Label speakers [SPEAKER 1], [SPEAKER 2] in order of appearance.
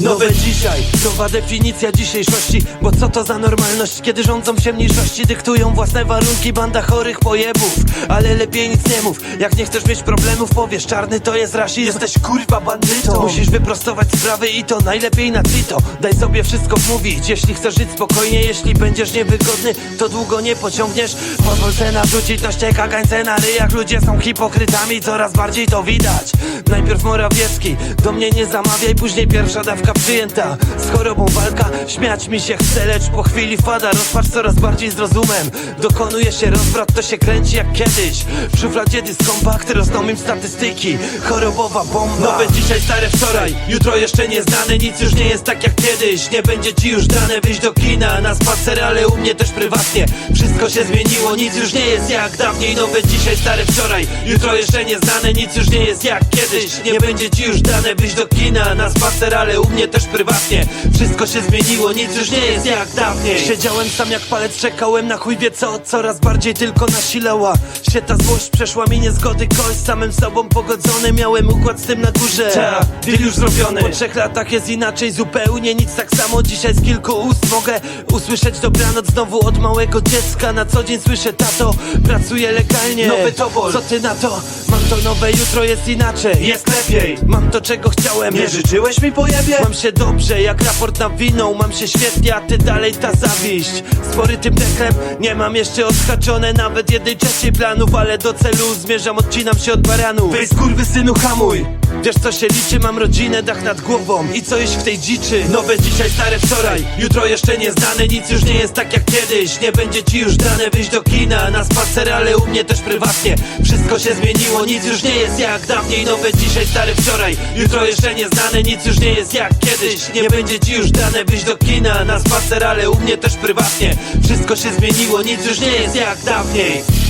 [SPEAKER 1] Nowe dzisiaj, nowa definicja dzisiejszości. Bo co to za normalność, kiedy rządzą się mniejszości Dyktują własne warunki, banda chorych pojebów. Ale lepiej nic nie mów, jak nie chcesz mieć problemów Powiesz, czarny to jest rasizm. Jesteś kurwa bandytą. Musisz wyprostować sprawy i to najlepiej na cito Daj sobie wszystko wmówić, jeśli chcesz żyć spokojnie Jeśli będziesz niewygodny, to długo nie pociągniesz. Pozwól se narzucić, to ścieka gańce na ryjach. Ludzie są hipokrytami, coraz bardziej to widać. Najpierw Morawiecki, do mnie nie zamawiaj Później pierwsza dawka przyjęta. Z chorobą walka, śmiać mi się chce Lecz po chwili fada, rozpacz coraz bardziej z rozumem. Dokonuje się rozwrat, to się kręci jak kiedyś. W szufladzie dyskompakt, rosną im statystyki. Chorobowa bomba. Nowe dzisiaj, stare wczoraj. Jutro jeszcze nieznane, nic już nie jest tak jak kiedyś. Nie będzie ci już dane wyjść do kina. Na spacer, ale u mnie też prywatnie. Wszystko się zmieniło, nic już nie jest jak dawniej. Nowe dzisiaj, stare wczoraj. Jutro jeszcze nieznane, nic już nie jest jak kiedyś. Nie będzie ci już dane wyjść do kina. Na spacer, ale u mnie też prywatnie. Wszystko się zmieniło, nic już nie jest jak dawniej. Siedziałem sam jak palec, czekałem na chuj wie co? Coraz bardziej tylko nasilała się ta złość Przeszła mi niezgody kość, samym sobą pogodzony. Miałem układ z tym na górze. Ta, deal już zrobiony. Po trzech latach jest inaczej zupełnie Nic. Tak samo dzisiaj z kilku ust mogę Usłyszeć dobranoc znowu od małego dziecka. Na co dzień słyszę tato, pracuję legalnie. Nowy tobol, co ty na to? To nowe, jutro jest inaczej.
[SPEAKER 2] Jest lepiej.
[SPEAKER 1] Mam to czego chciałem.
[SPEAKER 2] Nie życzyłeś mi pojebie?
[SPEAKER 1] Mam się dobrze, jak raport na winą. Mam się świetnie, a ty dalej ta zawiść. Spory tym dechlem, nie mam jeszcze odhaczone Nawet jednej trzeciej planów, ale do celu zmierzam Odcinam się od baranów
[SPEAKER 2] Wej synu hamuj
[SPEAKER 1] Wiesz co się liczy, mam rodzinę, dach nad głową. I co jeść w tej dziczy? Nowe dzisiaj, stare wczoraj. Jutro jeszcze nieznane, nic już nie jest tak jak kiedyś. Nie będzie ci już dane wyjść do kina. Na spacer, ale u mnie też prywatnie. Wszystko się zmieniło, nic już nie jest jak dawniej. Nowe dzisiaj, stare wczoraj. Jutro jeszcze nieznane, nic już nie jest jak kiedyś. Nie będzie ci już dane wyjść do kina. Na spacer, ale u mnie też prywatnie. Wszystko się zmieniło, nic już nie jest jak dawniej